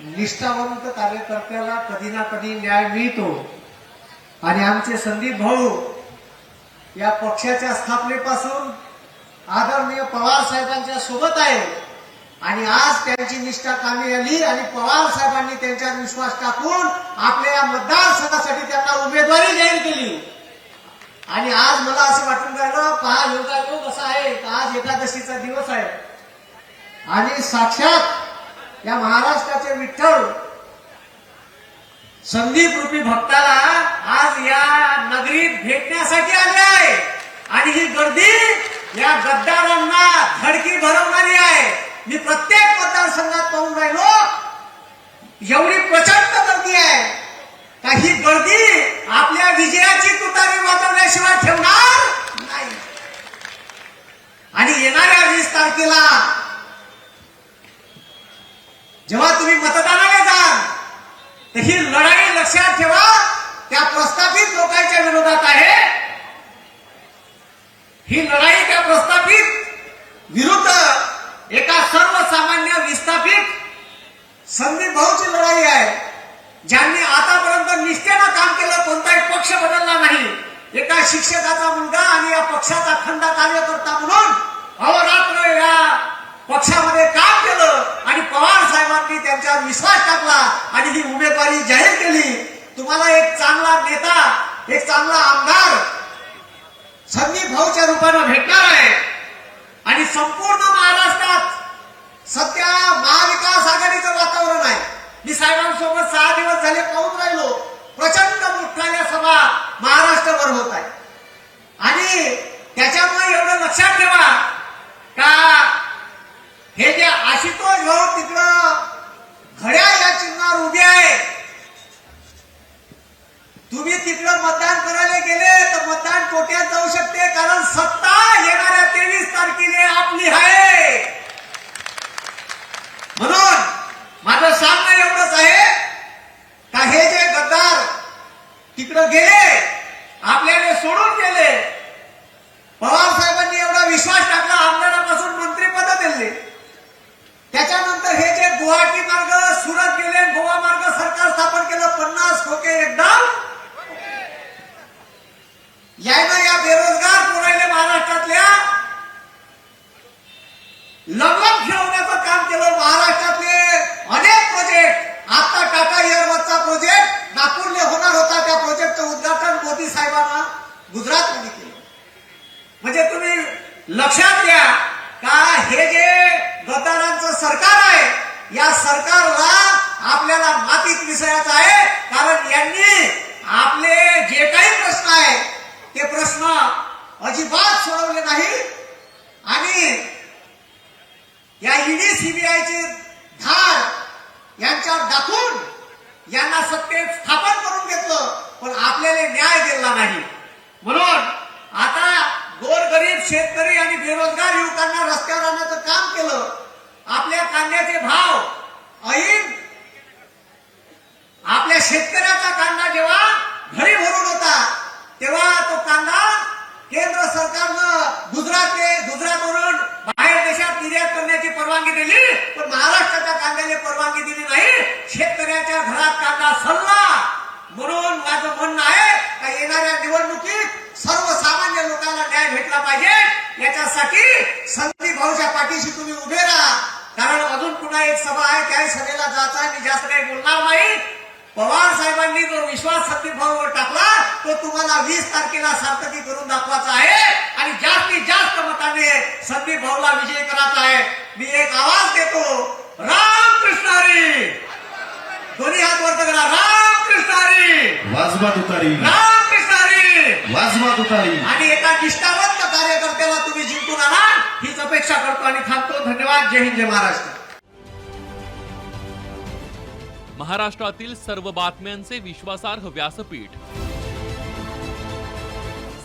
निष्ठावंत कार्यकर्त्याला कधी ना कधी न्याय मिळतो. आणि आमचे संदीप भाऊ या पक्षाच्या स्थापनेपासून आदरणीय पवार साहेबांच्या सोबत आहे आणि आज त्यांची निष्ठा कामी आली आणि पवार साहेबांनी त्यांच्यावर विश्वास टाकून आपल्या या मतदारसंघासाठी त्यांना उमेदवारी जाहीर केली. आणि आज मला असं वाटून राहिलं पहा योगायोग असा आहे आज एकादशीचा दिवस आहे. आणि साक्षात या महाराष्ट्राचे विठ्ठल संदीप रूपी भक्ताला आज या नगरीत भेटण्यासाठी आले आहे. आणि ही गर्दी या गद्दारांना धडकी भरवणारी आहे. मी प्रत्येक मतदारसंघात पाहून राहिलो एवढी प्रचंड गर्दी आहे का ही गर्दी आपल्या विजयाची तुतारी वाजवल्याशिवाय ठेवणार नाही. आणि येणाऱ्या वीस तारखेला जेव्हा तुम्ही मतदानाला जाल तर ही लढाई लक्षात ठेवा. त्या प्रस्थापित लोकांच्या विरोधात आहे. ही लढाई त्या प्रस्थापित विरुद्ध एका सर्वसामान्य विस्थापित संदीप भाऊची लढाई आहे. ज्यांनी आतापर्यंत निष्ठेनं काम केलं कोणताही पक्ष बदलला नाही. एका शिक्षकाचा मुलगा आणि या पक्षाचा खंडा कार्यकर्ता म्हणून अवरात्र या पक्षामध्ये काम पवार त्यांच्यावर विश्वास टाकला आणि ही उमेदवारी जाहीर केली. तुम्हाला एक चांगला नेता एक चांगला आमदार संदीप भाऊच्या रूपानं भेटणार आहे. आणि संपूर्ण महाराष्ट्रात सध्या महाविकास आघाडीचं वातावरण आहे. मी साहेबांसोबत सहा दिवस झाले पाहून राहिलो. प्रचंड मोठ्या सभा महाराष्ट्रभर होत आहे. आणि त्याच्यामुळे एवढं लक्षात ठेवा का हे जे आशुतोष भाऊ तिकडं घड्या या चिन्हावर उभे आहे. तुम्ही तिकडं मतदान करायला गेले तर मतदान कोट्यात जाऊ शकते कारण सत्ता येणाऱ्या तेवीस तारखेने आपली आहे. म्हणून माझं सांगणं एवढंच आहे का हे जे गद्दार तिकडं गेले आपल्याला सोडून गेले पवार साहेबांनी एवढा विश्वास टाकला आमदारापासून मंत्रीपद दिले त्याच्यानंतर हे जे गुवाहाटी मार्ग सुरत गेले गोवा मार्ग सरकार स्थापन केलं पन्नास खोके एकदम यायनं या बेरोजगार पुरायले महाराष्ट्रातल्या लग्न ठेवण्याचं काम केलं महाराष्ट्रातले अनेक प्रोजेक्ट आता टाटा एअरवरचा प्रोजेक्ट नागपूरले होणार होता त्या प्रोजेक्टचं उद्घाटन मोदी साहेबांना गुजरातमध्ये केलं. म्हणजे तुम्ही लक्षात घ्या का हे जे गद्दारांचं सरकार आहे या सरकारला आपल्याला मातीत मिसळायचं आहे कारण यांनी आपले जे काही प्रश्न आहे ते प्रश्न अजिबात सोडवले नाही आणि या ईडी सीबीआयचे धार यांच्यावर दाखवून यांना सत्तेत स्थापन करून घेतलं पण आपल्याला न्याय दिला नाही. म्हणून आता गोरगरीब शेतकरी आणि बेरोजगार युवकांना रस्त्यावर आणण्याचं काम केलं. आपल्या कांद्याचे भाव ऐन आपल्या शेतकऱ्याचा कांदा जेव्हा घरी भरून होता तेव्हा तो कांदा केंद्र सरकारनं गुजरातले गुजरातवरून बाहेर देशात निर्यात परवानगी दिली पण महाराष्ट्राच्या कांद्याने परवानगी दिली नाही. शेतकऱ्याच्या घरात कांदा सल्ला म्हणून माझं म्हणणं आहे का येणाऱ्या निवडणुकीत सर्वसामान्य लोकांना न्याय भेटला पाहिजे. याच्यासाठी संदीप भाऊच्या पाठीशी तुम्ही उभे राहा. कारण अजून पुन्हा एक सभा आहे त्याही सभेला जाता मी जास्त काही बोलणार नाही. पवार साहेबांनी जो विश्वास संदीप भाऊवर टाकला तो तुम्हाला वीस तारखेला सार्थकी करून दाखवायचा आहे. आणि जास्तीत जास्त मताने संदीप भाऊला विजयी करायचा आहे. मी एक आवाज देतो. राम कृष्णारी दोन्ही हात वर करा राम कृष्णारी वाजवा तुतारी. राम कृष्णारी वाजवा तुतारी. आणि एका निष्ठावंत कार्यकर्त्याला तुम्ही जिंकून आणा हीच अपेक्षा करतो आणि थांबतो. धन्यवाद. जय हिंद जय महाराष्ट्र. महाराष्ट्रातील सर्व बातम्यांचे विश्वासार्ह व्यासपीठ.